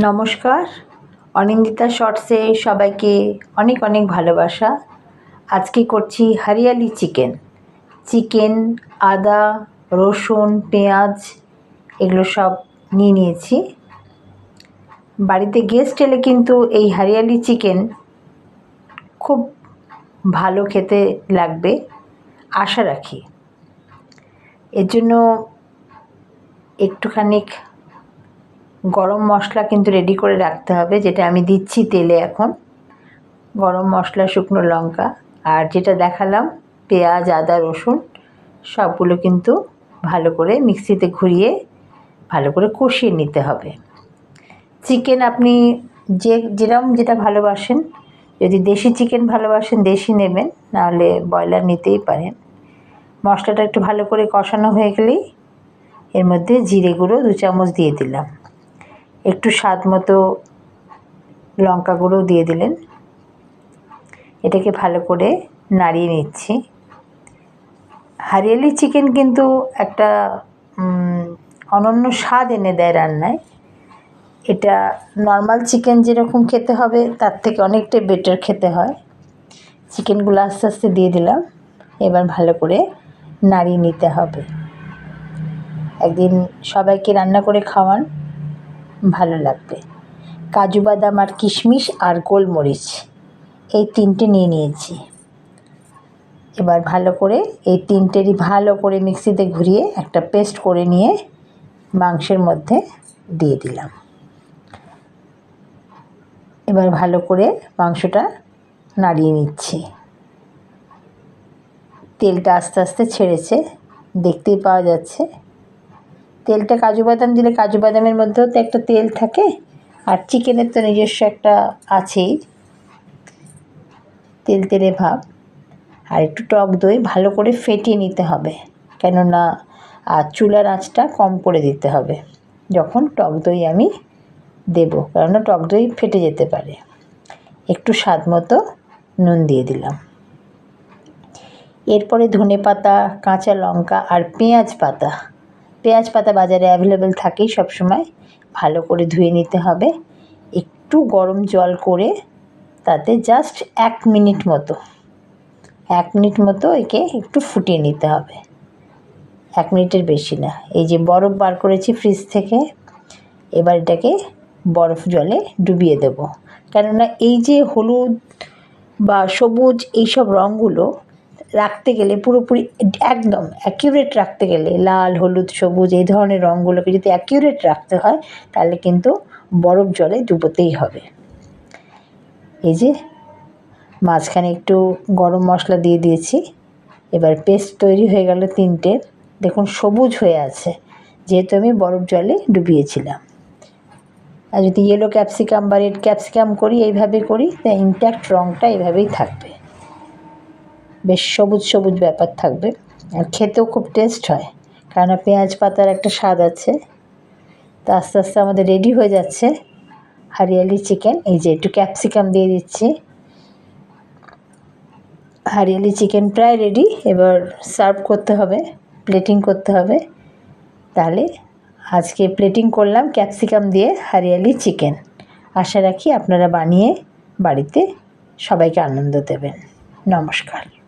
নমস্কার। অনিন্দিতা শর্টসে সবাইকে অনেক অনেক ভালোবাসা। আজকে করছি হরিয়ালি চিকেন। চিকেন, আদা, রসুন, পেঁয়াজ, এগুলো সব নিয়ে নিয়েছি। বাড়িতে গেস্ট এলে কিন্তু এই হরিয়ালি চিকেন খুব ভালো খেতে লাগবে, আশা রাখি। এর জন্য একটুখানি গরম মশলা কিন্তু রেডি করে রাখতে হবে, যেটা আমি দিচ্ছি তেলে এখন। গরম মশলা, শুকনো লঙ্কা, আর যেটা দেখালাম, পেঁয়াজ, আদা, রসুন, সবগুলো কিন্তু ভালো করে মিক্সিতে ঘুরিয়ে ভালো করে কষিয়ে নিতে হবে। চিকেন আপনি যে যেরকম যেটা ভালোবাসেন, যদি দেশি চিকেন ভালোবাসেন, দেশি নেবেন, নাহলে ব্রয়লার নিতেই পারেন। মশলাটা একটু ভালো করে কষানো হয়ে গেলেই এর মধ্যে জিরে গুঁড়ো দু চামচ দিয়ে দিলাম। একটু স্বাদ মতো লঙ্কা গুঁড়ো দিয়ে দিলেন। এটাকে ভালো করে নাড়িয়ে নিচ্ছি। হারিয়ালি চিকেন কিন্তু একটা অনন্য স্বাদ এনে দেয় রান্নায়। এটা নর্মাল চিকেন যেরকম খেতে হবে, তার থেকে অনেকটাই বেটার খেতে হয়। চিকেনগুলো আস্তে আস্তে দিয়ে দিলাম। এবার ভালো করে নাড়িয়ে নিতে হবে। একদিন সবাইকে রান্না করে খাওয়ান। ভালো লাগবে। কাজু বাদাম আর কিশমিশ আর গোলমরিচ, এই তিনটে নিয়ে নিয়েছি। এবার ভালো করে এই তিনটেরই ভালো করে মিক্সিতে ঘুরিয়ে একটা পেস্ট করে নিয়ে মাংসের মধ্যে দিয়ে দিলাম। এবার ভালো করে মাংসটা নাড়িয়ে নিচ্ছি। তেলটা আস্তে আস্তে ছেড়েছে, দেখতেই পাওয়া যাচ্ছে তেলটা কাজু বাদাম দিলে কাজু বাদামের মধ্যেও তো একটা তেল থাকে, আর চিকেনের তো নিজস্ব একটা আছেই, তেল তেলে ভাব। আর একটু টক দই ভালো করে ফেটিয়ে নিতে হবে, কেননা আর চুলার আঁচটা কম করে দিতে হবে, যখন টক দই আমি দেবো, কেননা টক দই ফেটে যেতে পারে। একটু স্বাদ মতো নুন দিয়ে দিলাম। এরপরে ধনে পাতা কাঁচা লঙ্কা আর পেঁয়াজ পাতা পেঁয়াজ পাতা বাজারে অ্যাভেলেবেল থাকেই সবসময়। ভালো করে ধুয়ে নিতে হবে। একটু গরম জল করে তাতে জাস্ট এক মিনিট মতো, এক মিনিট মতো একে একটু ফুটিয়ে নিতে হবে। এক মিনিটের বেশি না। এই যে বরফ বার করেছি ফ্রিজ থেকে, এবার এটাকে বরফ জলে ডুবিয়ে দেব। কেননা এই যে হলুদ বা সবুজ এইসব রঙগুলো রাখতে গেলে পুরোপুরি একদম অ্যাকিউরেট রাখতে গেলে, লাল, হলুদ, সবুজ এই ধরনের রঙগুলোকে যদি অ্যাকিউরেট রাখতে হয়, তাহলে কিন্তু বরফ জলে ডুবোতেই হবে। এই যে মাঝখানে একটু গরম মশলা দিয়ে দিয়েছি, এবার পেস্ট তৈরি হয়ে গেল তিনটে। দেখুন, সবুজ হয়ে আছে, যেহেতু আমি বরফ জলে ডুবিয়েছিলাম। আর যদি ইয়েলো ক্যাপসিকাম বা রেড ক্যাপসিকাম করি, এইভাবে করি তা ইনট্যাক্ট রঙটা এইভাবেই থাকবে। বেশ সবুজ সবুজ ব্যাপার থাকবে। আর খেতেও খুব টেস্ট হয়। কেননা পেঁয়াজ পাতার একটা স্বাদ আছে। তো আস্তে আস্তে আমাদের রেডি হয়ে যাচ্ছে। হারিয়ালি চিকেন এই যে একটু ক্যাপসিকাম দিয়ে দিচ্ছি। হারিয়ালি চিকেন প্রায় রেডি এবার সার্ভ করতে হবে প্লেটিং করতে হবে। তাহলে আজকে প্লেটিং করলাম ক্যাপসিকাম দিয়ে হারিয়ালি চিকেন আশা রাখি আপনারা বানিয়ে বাড়িতে সবাইকে আনন্দ দেবেন। নমস্কার।